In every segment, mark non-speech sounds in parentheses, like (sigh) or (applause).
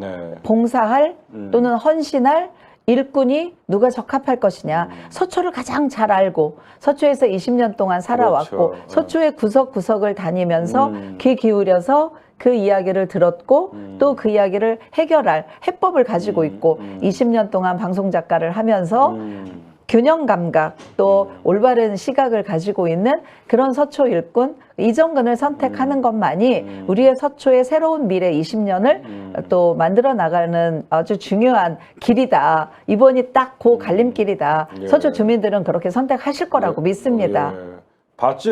네. 봉사할 음. 또는 헌신할 일꾼이 누가 적합할 것이냐. 음. 서초를 가장 잘 알고 서초에서 20년 동안 살아왔고 그렇죠. 서초의 구석구석을 다니면서 음. 귀 기울여서 그 이야기를 들었고 음. 또그 이야기를 해결할 해법을 가지고 음, 있고 음. 20년 동안 방송 작가를 하면서 음. 균형 감각 또 음. 올바른 시각을 가지고 있는 그런 서초 일꾼 이정근을 선택하는 음. 것만이 음. 우리의 서초의 새로운 미래 20년을 음. 또 만들어 나가는 아주 중요한 길이다. 이번이 딱 그 갈림길이다. 예. 서초 주민들은 그렇게 선택하실 거라고 예. 믿습니다. 예. 봤지?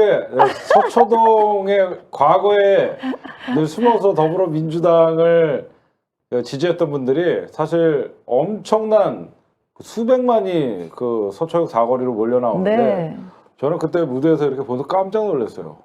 서초동의 (laughs) 과거에 늘 숨어서 더불어민주당을 지지했던 분들이 사실 엄청난 수백만이 그 서초역 사거리로 몰려 나오는데 네. 저는 그때 무대에서 이렇게 보면서 깜짝 놀랐어요.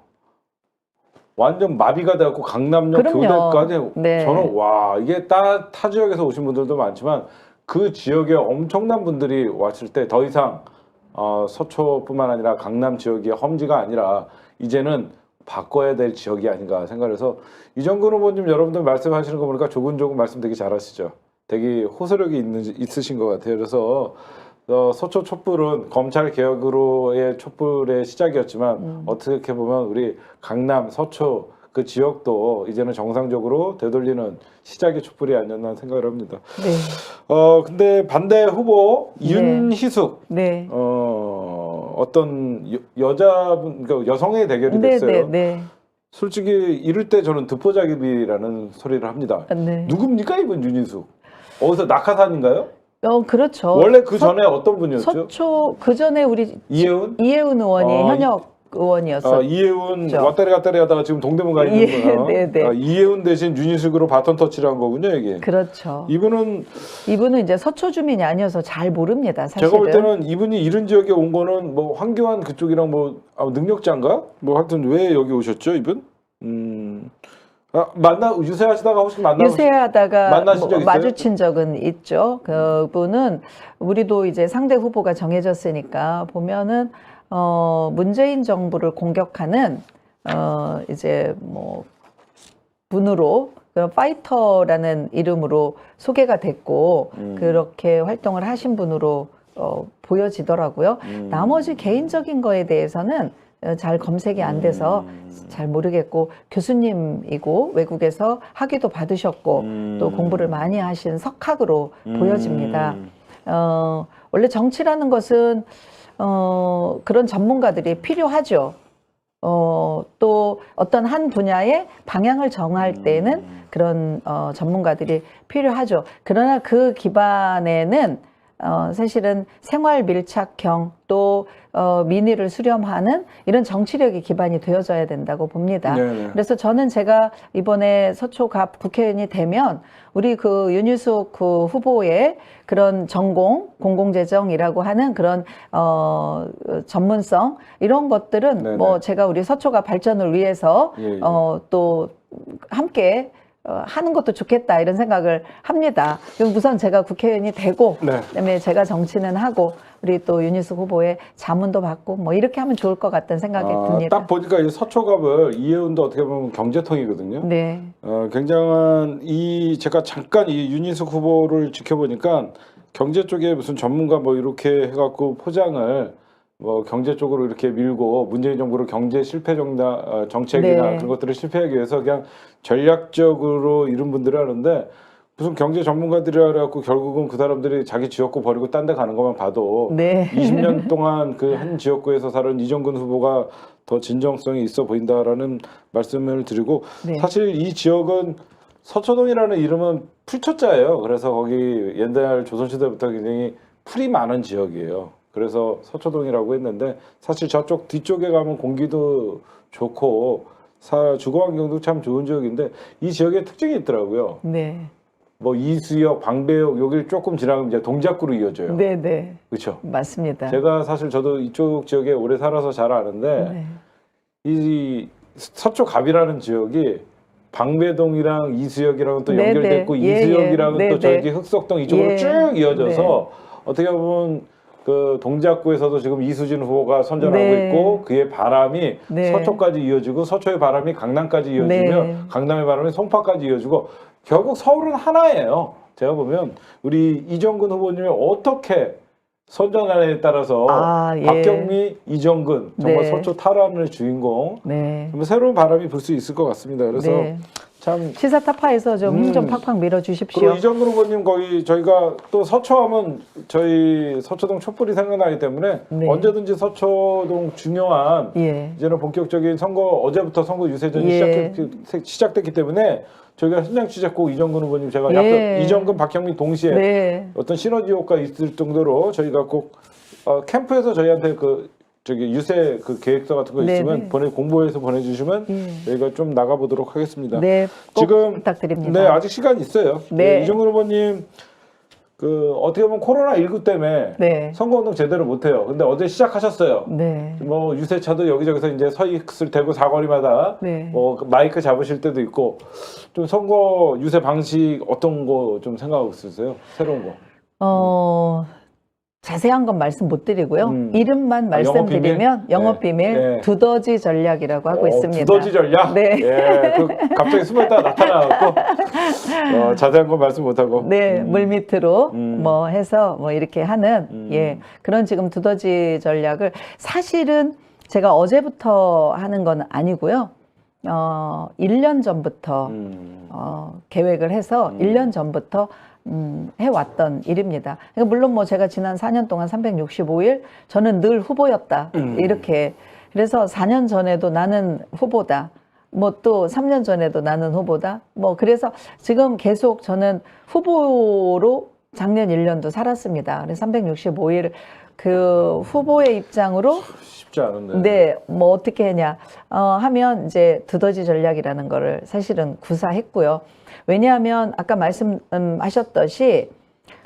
완전 마비가 돼갖고 강남역 그럼요. 교대까지 네. 저는 와 이게 따, 타 지역에서 오신 분들도 많지만 그 지역에 엄청난 분들이 왔을 때 더 이상 어, 서초뿐만 아니라 강남 지역이 험지가 아니라 이제는 바꿔야 될 지역이 아닌가 생각해서 이정근 후보님 여러분들 말씀하시는 거 보니까 조근조근 말씀 되게 잘하시죠. 되게 호소력이 있는 있으신 것 같아요. 그래서 어, 서초 촛불은 검찰 개혁으로의 촛불의 시작이었지만 음. 어떻게 보면 우리 강남 서초 그 지역도 이제는 정상적으로 되돌리는 시작의 촛불이 아니었나 생각을 합니다. 네. 어 근데 반대 후보 네. 윤희숙 네. 어 어떤 여, 여자분 그러니까 여성의 대결이 네, 됐어요. 네, 네. 솔직히 이럴 때 저는 듣보잡이라는 소리를 합니다. 네. 누굽니까 이분 윤희숙? 어디서 낙하산인가요? 어, 그렇죠. 원래 그 서- 전에 어떤 분이었죠? 서초 그 전에 우리 이혜훈? 이혜훈 의원이 어, 현역 의원이었어요. 아, 이혜훈 그렇죠. 왔다리 갔다리 하다가 지금 동대문 가 예, 있는구나. 네, 네. 아, 이혜훈 대신 윤희숙으로 바톤 터치를 한 거군요, 이게. 그렇죠. 이분은 이분은 이제 서초 주민이 아니어서 잘 모릅니다. 사실은. 제가 볼 때는 이분이 이런 지역에 온 거는 뭐 황교안 그쪽이랑 뭐 아, 능력자인가? 뭐 하여튼 왜 여기 오셨죠, 이분? 음. 아, 만나 유세하시다가 혹시 만나 유세하다가 만나신 적뭐 있어요? 마주친 적은 있죠. 그분은 우리도 이제 상대 후보가 정해졌으니까 보면은 어 문재인 정부를 공격하는 어 이제 뭐 분으로 그 파이터라는 이름으로 소개가 됐고 음. 그렇게 활동을 하신 분으로 어 보여지더라고요. 음. 나머지 개인적인 거에 대해서는 어, 잘 검색이 안 돼서 음. 잘 모르겠고 교수님이고 외국에서 학위도 받으셨고 음. 또 공부를 많이 하신 석학으로 음. 보여집니다. 어, 원래 정치라는 것은 어, 그런 전문가들이 필요하죠. 어, 또 어떤 한 분야의 방향을 정할 때는 음. 그런 어, 전문가들이 필요하죠. 그러나 그 기반에는 어, 사실은 생활 밀착형 또 어, 민의를 수렴하는 이런 정치력이 기반이 되어져야 된다고 봅니다. 네네. 그래서 저는 제가 이번에 서초갑 국회의원이 되면 우리 그 윤유숙 그 후보의 그런 전공, 공공재정이라고 하는 그런 어 전문성 이런 것들은 네네. 뭐 제가 우리 서초갑 발전을 위해서 예, 예. 어 또 함께 어, 하는 것도 좋겠다 이런 생각을 합니다. 우선 제가 국회의원이 되고 네. 그다음에 제가 정치는 하고 우리 또 윤희숙 후보의 자문도 받고 뭐 이렇게 하면 좋을 것 같다는 생각이 아, 듭니다. 딱 보니까 이 서초갑을 이혜훈도 어떻게 보면 경제통이거든요. 네. 어, 굉장한 이 제가 잠깐 이 윤희숙 후보를 지켜보니까 경제 쪽에 무슨 전문가 뭐 이렇게 해갖고 포장을 뭐 경제 쪽으로 이렇게 밀고 문재인 정부를 경제 실패 정다 어, 정책이나 네. 그런 것들을 실패하기 위해서 그냥 전략적으로 이런 분들을 하는데 무슨 경제 전문가들이라 그래갖고 결국은 그 사람들이 자기 지역구 버리고 딴 데 가는 것만 봐도 네. 20년 (laughs) 동안 그 한 지역구에서 살은 이정근 후보가 더 진정성이 있어 보인다라는 말씀을 드리고 네. 사실 이 지역은 서초동이라는 이름은 풀초자예요. 그래서 거기 옛날 조선시대부터 굉장히 풀이 많은 지역이에요. 그래서 서초동이라고 했는데 사실 저쪽 뒤쪽에 가면 공기도 좋고 사 주거 환경도 참 좋은 지역인데 이 지역에 특징이 있더라고요. 네. 뭐 이수역, 방배역 여기를 조금 지나면 이제 동작구로 이어져요. 네, 네. 그렇죠. 맞습니다. 제가 사실 저도 이쪽 지역에 오래 살아서 잘 아는데 네. 이 서초갑이라는 지역이 방배동이랑 이수역이랑 또 네, 연결됐고 네. 예, 이수역이랑은 예. 또 네, 저기 흑석동 이쪽으로 예. 쭉 이어져서 어떻게 보면 그 동작구에서도 지금 이수진 후보가 선전하고 네. 있고 그의 바람이 네. 서초까지 이어지고 서초의 바람이 강남까지 이어지며 네. 강남의 바람이 송파까지 이어지고 결국 서울은 하나예요. 제가 보면 우리 이정근 후보님이 어떻게 선전하느냐에 따라서 아, 예. 박경미, 이정근 정말 네. 서초 탈환의 주인공 네. 정말 새로운 바람이 불 수 있을 것 같습니다. 그래서 네. 참 시사 타파에서 좀 힘좀 음. 팍팍 밀어 주십시오. 이정근 후보님 거기 저희가 또 서초하면 저희 서초동 촛불이 생각나기 때문에 네. 언제든지 서초동 중요한 예. 이제는 본격적인 선거 어제부터 선거 유세전이 예. 시작했, 시작됐기 때문에 저희가 현장 취재 꼭 이정근 후보님 제가 예. 약간 이정근 박형민 동시에 네. 어떤 시너지 효과 있을 정도로 저희가 꼭 어, 캠프에서 저희한테 그 저기 유세 그 계획서 같은 거 네, 있으면 네. 보내 공보해서 보내주시면 예. 저희가 좀 나가 보도록 하겠습니다. 네. 꼭 지금 부탁드립니다. 네 아직 시간 있어요. 네. 이정근 후보님 그 어떻게 보면 코로나 19 때문에 네. 선거운동 제대로 못해요. 근데 어제 시작하셨어요. 네. 뭐 유세차도 여기저기서 이제 서익을 대고 사거리마다 네. 뭐그 마이크 잡으실 때도 있고 좀 선거 유세 방식 어떤 거 좀 생각하고 있으세요? 새로운 거. 어, 자세한 건 말씀 못 드리고요. 음. 이름만 아, 말씀드리면 비밀? 영업 네. 비밀 네. 두더지 전략이라고 하고 어, 있습니다. 두더지 전략. 네. 예, 그 갑자기 숨었다가 나타나갖고 (laughs) 어, 자세한 건 말씀 못하고. 네, 음. 물 밑으로 음. 뭐 해서 뭐 이렇게 하는 음. 예 그런 지금 두더지 전략을 사실은 제가 어제부터 하는 건 아니고요. 어, 1년 전부터 음. 어, 계획을 해서 음. 1년 전부터 음, 해왔던 일입니다. 그러니까 물론 뭐 제가 지난 4년 동안 365일 저는 늘 후보였다. 음. 이렇게. 그래서 4년 전에도 나는 후보다. 뭐 또 3년 전에도 나는 후보다. 뭐 그래서 지금 계속 저는 후보로 작년 1년도 살았습니다. 그래서 365일 그 후보의 입장으로 쉽지 않은데. 네, 뭐 어떻게 했냐 어, 하면 이제 두더지 전략이라는 거를 사실은 구사했고요. 왜냐하면 아까 말씀하셨듯이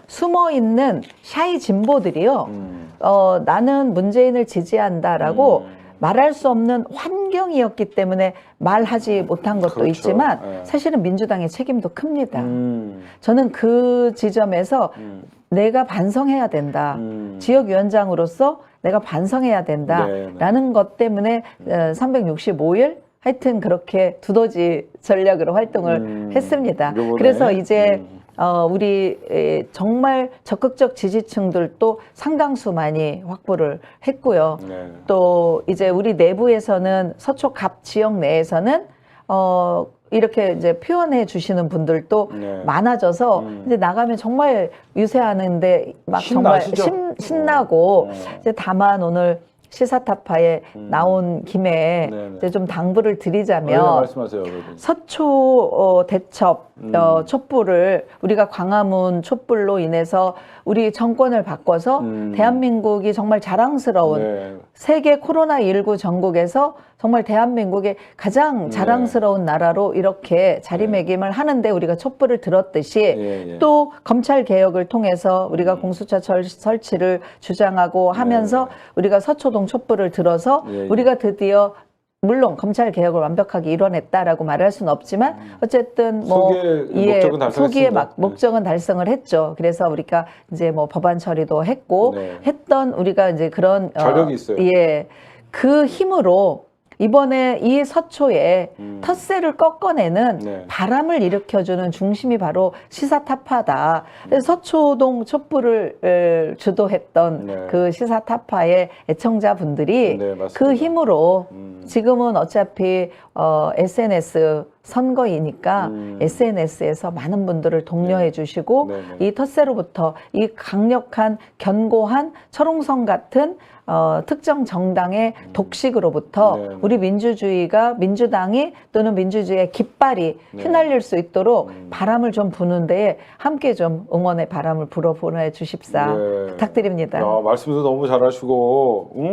숨어 있는 샤이 진보들이요. 음. 어, 나는 문재인을 지지한다라고 음. 말할 수 없는 환경이었기 때문에 말하지 못한 것도 그렇죠. 있지만 예. 사실은 민주당의 책임도 큽니다. 음. 저는 그 지점에서 음. 내가 반성해야 된다. 음. 지역위원장으로서 내가 반성해야 된다. 네, 네. 라는 것 때문에 어, 365일 하여튼 그렇게 두더지 전략으로 활동을 음. 했습니다. 요번에. 그래서 이제 음. 어, 우리 에, 정말 적극적 지지층들도 상당수 많이 확보를 했고요. 네. 또 이제 우리 내부에서는 서초 갑 지역 내에서는 어, 이렇게 이제 표현해 주시는 분들도 네. 많아져서 음. 이제 나가면 정말 유세하는데 막 정말 신나시죠? 신, 신나고 어. 이제 다만 오늘 시사타파에 음. 나온 김에 네네. 이제 좀 당부를 어, 예, 드리자면 말씀하세요. 그래도. 서초 어, 대첩 어, 음. 촛불을 우리가 광화문 촛불로 인해서 우리 정권을 바꿔서 음. 대한민국이 정말 자랑스러운 네. 세계 코로나 19 전국에서 정말 대한민국의 가장 네. 자랑스러운 나라로 이렇게 자리매김을 하는데 우리가 촛불을 들었듯이 예, 예. 또 검찰 개혁을 통해서 우리가 공수처 설- 설치를 주장하고 하면서 우리가 서초동 촛불을 들어서 네. 예, 예. 우리가 드디어 물론 검찰 개혁을 완벽하게 이뤄냈다라고 말할 수는 없지만 어쨌든 뭐 음. 소기의 목적은 달성했습니다. 소기의 막 네. 목적은 달성을 했죠. 그래서 우리가 이제 뭐 법안 처리도 했고 네. 했던 우리가 이제 그런 어, 있어요. 예. 그 힘으로 이번에 이 서초에 음. 텃세를 꺾어내는 네. 바람을 일으켜주는 중심이 바로 시사타파다. 그래서 서초동 촛불을 에, 주도했던 네. 그 시사타파의 애청자분들이 네. 그 힘으로 음. 지금은 어차피 어, SNS 선거이니까 음. SNS에서 많은 분들을 독려해 주시고 네, 네. 이 텃세로부터 이 강력한 견고한 철옹성 같은 어, 특정 정당의 독식으로부터 음. 네, 네. 우리 민주주의가 민주당이 또는 민주주의의 깃발이 네. 휘날릴 수 있도록 음. 바람을 좀 부는데 함께 좀 응원의 바람을 불어 보내 주십사 네. 부탁드립니다. 야, 말씀도 너무 잘하시고 음?